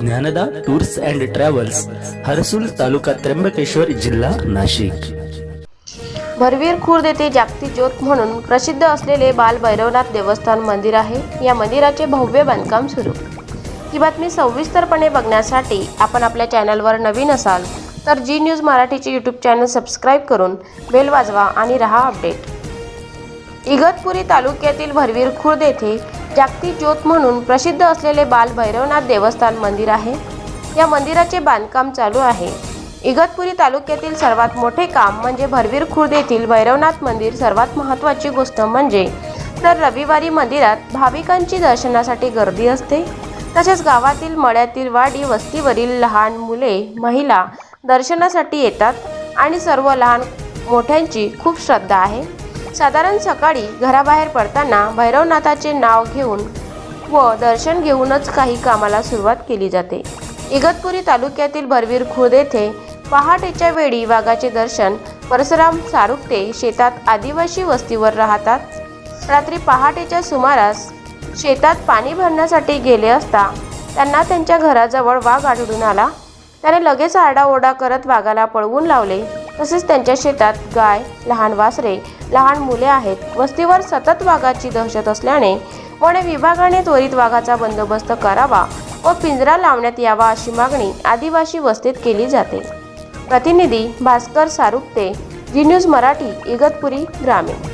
Dnyanada tours and travels Harsul taluka Trimbakeshwar जिल्हा नाशिक. भरवीर खुर्द येथे जागतिक ज्योत म्हणून प्रसिद्ध असलेले बाल भैरवनाथ देवस्थान मंदिर आहे. या मंदिराचे भव्य बांधकाम सुरू. ही बातमी सविस्तरपणे बघण्यासाठी आपण आपल्या चॅनलवर नवीन असाल तर जी न्यूज मराठीचे यूट्यूब चॅनल सबस्क्राईब करून बेल वाजवा आणि रहा अपडेट. इगतपुरी तालुक्यातील भरवीर खुर्द येथे जागतिक ज्योत म्हणून प्रसिद्ध असलेले बालभैरवनाथ देवस्थान मंदिर आहे. या मंदिराचे बांधकाम चालू आहे. इगतपुरी तालुक्यातील सर्वात मोठे काम म्हणजे भरवीर खुर्द येथील भैरवनाथ मंदिर सर्वात महत्त्वाची गोष्ट म्हणजे तर रविवारी मंदिरात भाविकांची दर्शनासाठी गर्दी असते. तसेच गावातील मळ्यातील वाडी वस्तीवरील लहान मुले महिला दर्शनासाठी येतात आणि सर्व लहान मोठ्यांची खूप श्रद्धा आहे. साधारण सकाळी घराबाहेर पडताना भैरवनाथाचे नाव घेऊन व दर्शन घेऊनच काही कामाला सुरुवात केली जाते. इगतपुरी तालुक्यातील भरवीर खुर्द येथे पहाटेच्या वेळी वाघाचे दर्शन परशुराम सारुकते शेतात आदिवासी वस्तीवर राहतात. रात्री पहाटेच्या सुमारास शेतात पाणी भरण्यासाठी गेले असता त्यांना त्यांच्या घराजवळ वाघ आढळून आला. त्याने लगेच आरडाओरडा करत वाघाला पळवून लावले. तसेच त्यांच्या शेतात गाय लहान वासरे लहान मुले आहेत. वस्तीवर सतत वाघाची दहशत असल्याने वन विभागाने त्वरित वाघाचा बंदोबस्त करावा व पिंजरा लावण्यात यावा अशी मागणी आदिवासी वस्तीत केली जाते. प्रतिनिधी भास्कर सारुकते जी न्यूज मराठी इगतपुरी ग्रामीण.